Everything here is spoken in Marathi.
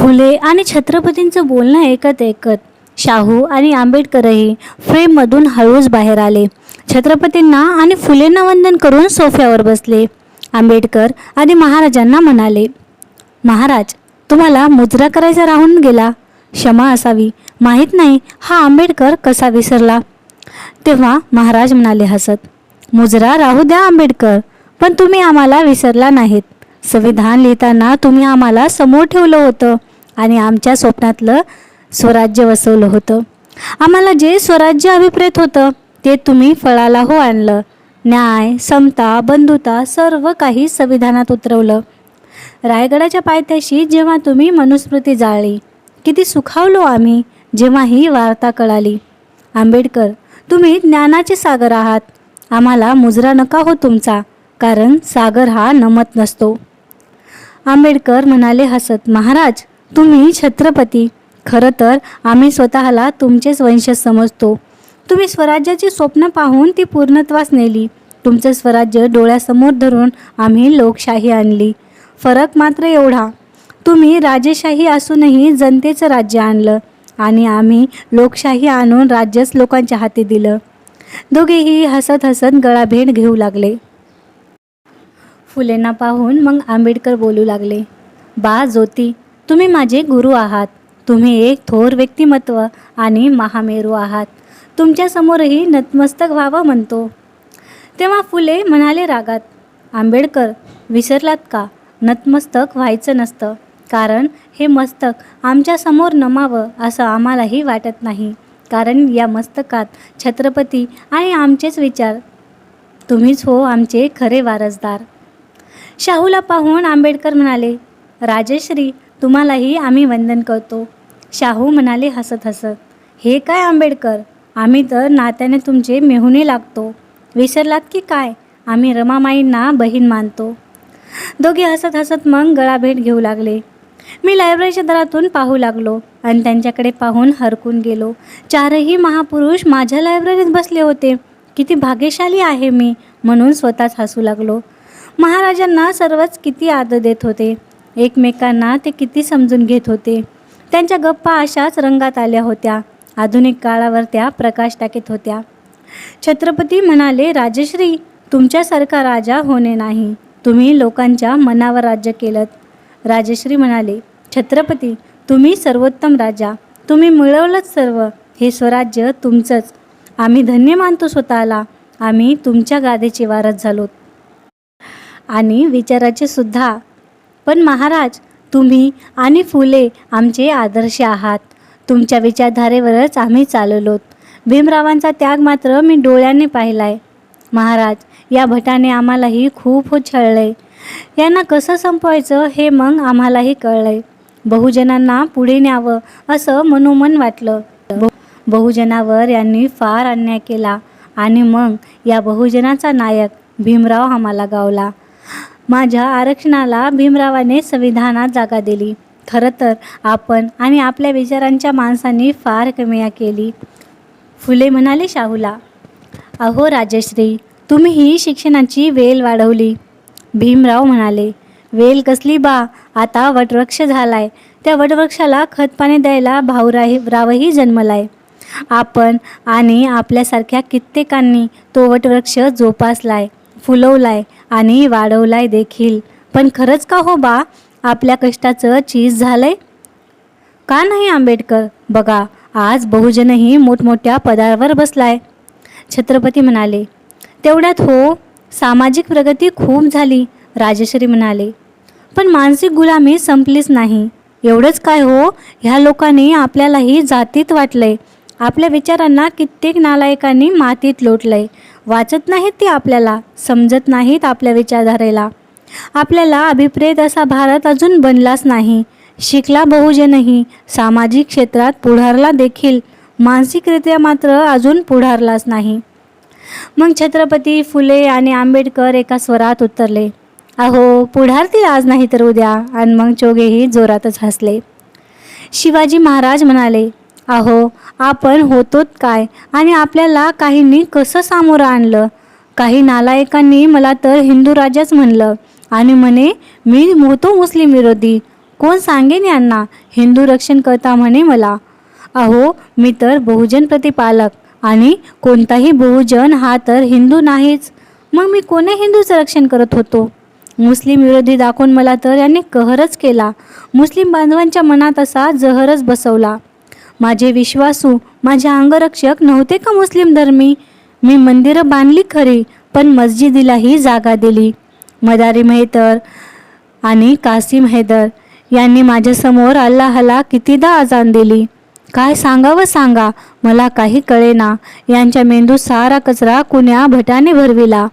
फुले आणि छत्रपतींचं बोलणं ऐकत ऐकत शाहू आणि आंबेडकरही फ्रेममधून हळूच बाहेर आले. छत्रपतींना आणि फुलेंना वंदन करून सोफ्यावर बसले. आंबेडकर आणि महाराजांना म्हणाले महाराज तुम्हाला मुजरा करायचा राहून गेला? क्षमा असावी. माहीत नाही हा आंबेडकर कसा विसरला. तेव्हा महाराज म्हणाले हसत मुजरा राहू द्या आंबेडकर पण तुम्ही आम्हाला विसरला नाहीत. संविधान लिहिताना तुम्ही आम्हाला समोर ठेवलं होतं. आणि आमच्या स्वप्नातलं स्वराज्य वसवलं होतं. आम्हाला जे स्वराज्य अभिप्रेत होतं ते तुम्ही फळाला हो आणलं. न्याय समता बंधुता सर्व काही संविधानात उतरवलं. रायगडाच्या पायथ्याशी जेव्हा तुम्ही मनुस्मृती जाळली किती सुखावलो आम्ही जेव्हा ही वार्ता कळाली. आंबेडकर तुम्ही ज्ञानाचे सागर आहात. आम्हाला मुजरा नका हो तुमचा कारण सागर हा नमत नसतो. आंबेडकर म्हणाले हसत महाराज तुम्ही छत्रपती. खरं तर आम्ही स्वतःला तुमचेच वंशज समजतो. तुम्ही स्वराज्याची स्वप्न पाहून ती पूर्णत्वास नेली. तुमचं स्वराज्य डोळ्यासमोर धरून आम्ही लोकशाही आणली. फरक मात्र एवढा. तुम्ही राजेशाही असूनही जनतेचं राज्य आणलं आणि आम्ही लोकशाही आणून राज्यच लोकांच्या हाती दिलं. दोघेही हसत हसत गळाभेट घेऊ लागले. फुलेंना पाहून मग आंबेडकर बोलू लागले बा ज्योती तुम्ही माझे गुरु आहात. तुम्ही एक थोर व्यक्तिमत्व आणि महामेरू आहात. तुमच्यासमोरही नतमस्तक व्हावं म्हणतो. तेव्हा फुले म्हणाले रागात आंबेडकर विसरलात का? नतमस्तक व्हायचं नसतं. कारण हे मस्तक आमच्यासमोर नमावं असं आम्हालाही वाटत नाही. कारण या मस्तकात छत्रपती आणि आमचेच विचार. तुम्हीच हो आमचे खरे वारसदार. शाहूला पाहून आंबेडकर म्हणाले राजश्री तुम्हालाही आम्ही वंदन करतो. शाहू म्हणाले हसत हसत हे काय आंबेडकर? आम्ही तर नात्याने तुमचे मेहुणे लागतो. विसरलात की काय? आम्ही रमामाईंना बहीण मानतो. दोघे हसत हसत मग गळाभेट घेऊ लागले. मी लायब्ररीच्या दरातून पाहू लागलो आणि त्यांच्याकडे पाहून हरकून गेलो. चारही महापुरुष माझ्या लायब्ररीत बसले होते. किती भाग्यशाली आहे मी म्हणून स्वतःच हसू लागलो. महाराजांना सर्वच किती आदर देत होते. एकमेकांना ते किती समजून घेत होते. त्यांच्या गप्पा अशाच रंगात आल्या होत्या. आधुनिक काळावर त्या प्रकाश टाकीत होत्या. छत्रपती म्हणाले राजश्री तुमच्यासारखा राजा होणे नाही. तुम्ही लोकांच्या मनावर राज्य केलं राजश्री म्हणाले छत्रपती तुम्ही सर्वोत्तम राजा. तुम्ही मिळवलंच सर्व. हे स्वराज्य तुमचंच. आम्ही धन्य मानतो स्वतःला. आम्ही तुमच्या गादीचे वारस झालोत. आणि विचाराचे सुद्धा पण महाराज तुम्ही आणि फुले आमचे आदर्श आहात. तुमच्या विचारधारेवरच आम्ही चाललोत. भीमरावांचा त्याग मात्र मी डोळ्याने पाहिलाय. महाराज या भटाने आम्हालाही खूप छळलंय यांना कसं संपवायचं हे मग आम्हालाही कळलंय. बहुजनांना पुढे न्यावं असं मनोमन वाटलं. बहुजनावर यांनी फार अन्याय केला आणि मग या बहुजनाचा नायक भीमराव आम्हाला गावला. माझ्या आरक्षणाला भीमरावाने संविधानात जागा दिली. खरं तर आपण आणि आपल्या विचारांच्या माणसांनी फार कमिया केली. फुले म्हणाले शाहूला अहो राजश्री तुम्ही ही शिक्षणाची वेल वाढवली. भीमराव म्हणाले वेल कसली बा आता वटवृक्ष झालाय. त्या वटवृक्षाला खतपाणी द्यायला भाऊराही रावही जन्मलाय. आपण आणि आपल्यासारख्या कित्येकांनी तो वटवृक्ष जोपासलाय. फुलवलाय आणि वाढवलाय देखील. पण खरंच का हो बा? आपल्या कष्टाचं चीज झालंय? का नाही आंबेडकर? बघा आज बहुजनही मोठमोठ्या पदावर बसलाय. छत्रपती म्हणाले तेवढ्यात हो सामाजिक प्रगती खूप झाली राजश्री म्हणाले. पण मानसिक गुलामी संपलीच नाही. एवढंच काय हो? ह्या लोकांनी आपल्यालाही जातीत वाटलंय. आपल्या विचारांना कित्येक नालायकांनी मातीत लोटलंय. वाचत नाहीत ती आपल्याला समजत नाहीत आपल्या विचारधारेला. आपल्याला अभिप्रेत असा भारत अजून बनलाच नाही. शिकला बहुजनही सामाजिक क्षेत्रात पुढारला देखील मानसिकरित्या मात्र अजून पुढारलाच नाही. मग छत्रपती फुले आणि आंबेडकर एका स्वरात उतरले अहो पुढारतील आज नाही तर उद्या आणि मग चोगेही जोरातच हसले. शिवाजी महाराज म्हणाले अहो आपण होतोत काय? आणि आपल्याला काहींनी कसं सामोरं आणलं? काही नालायकांनी मला तर हिंदू राजाच म्हणलं. आणि म्हणे मी होतो मुस्लिम विरोधी. कोण सांगेन यांना? हिंदू रक्षण करता म्हणे मला. अहो मी तर बहुजन प्रतिपालक. आणि कोणताही बहुजन हा तर हिंदू नाहीच. मग मी कोणी हिंदूचं रक्षण करत होतो? मुस्लिम विरोधी दाखवून मला तर यांनी कहरच केला. मुस्लिम बांधवांच्या मनात असा जहरच बसवला. माझे विश्वासू माझे अंगरक्षक नव्हते का मुस्लिम धर्मी? मी मंदिरं बांधली खरी पण मस्जिदीलाही जागा दिली. मदारी मेहतर आणि कासिम हैदर यांनी माझ्यासमोर अल्लाहला कितीदा अजान दिली. काय सांगावं सांगा मला काही कळेना. यांच्या मेंदू सारा कचरा कुण्या भटाने भरविला.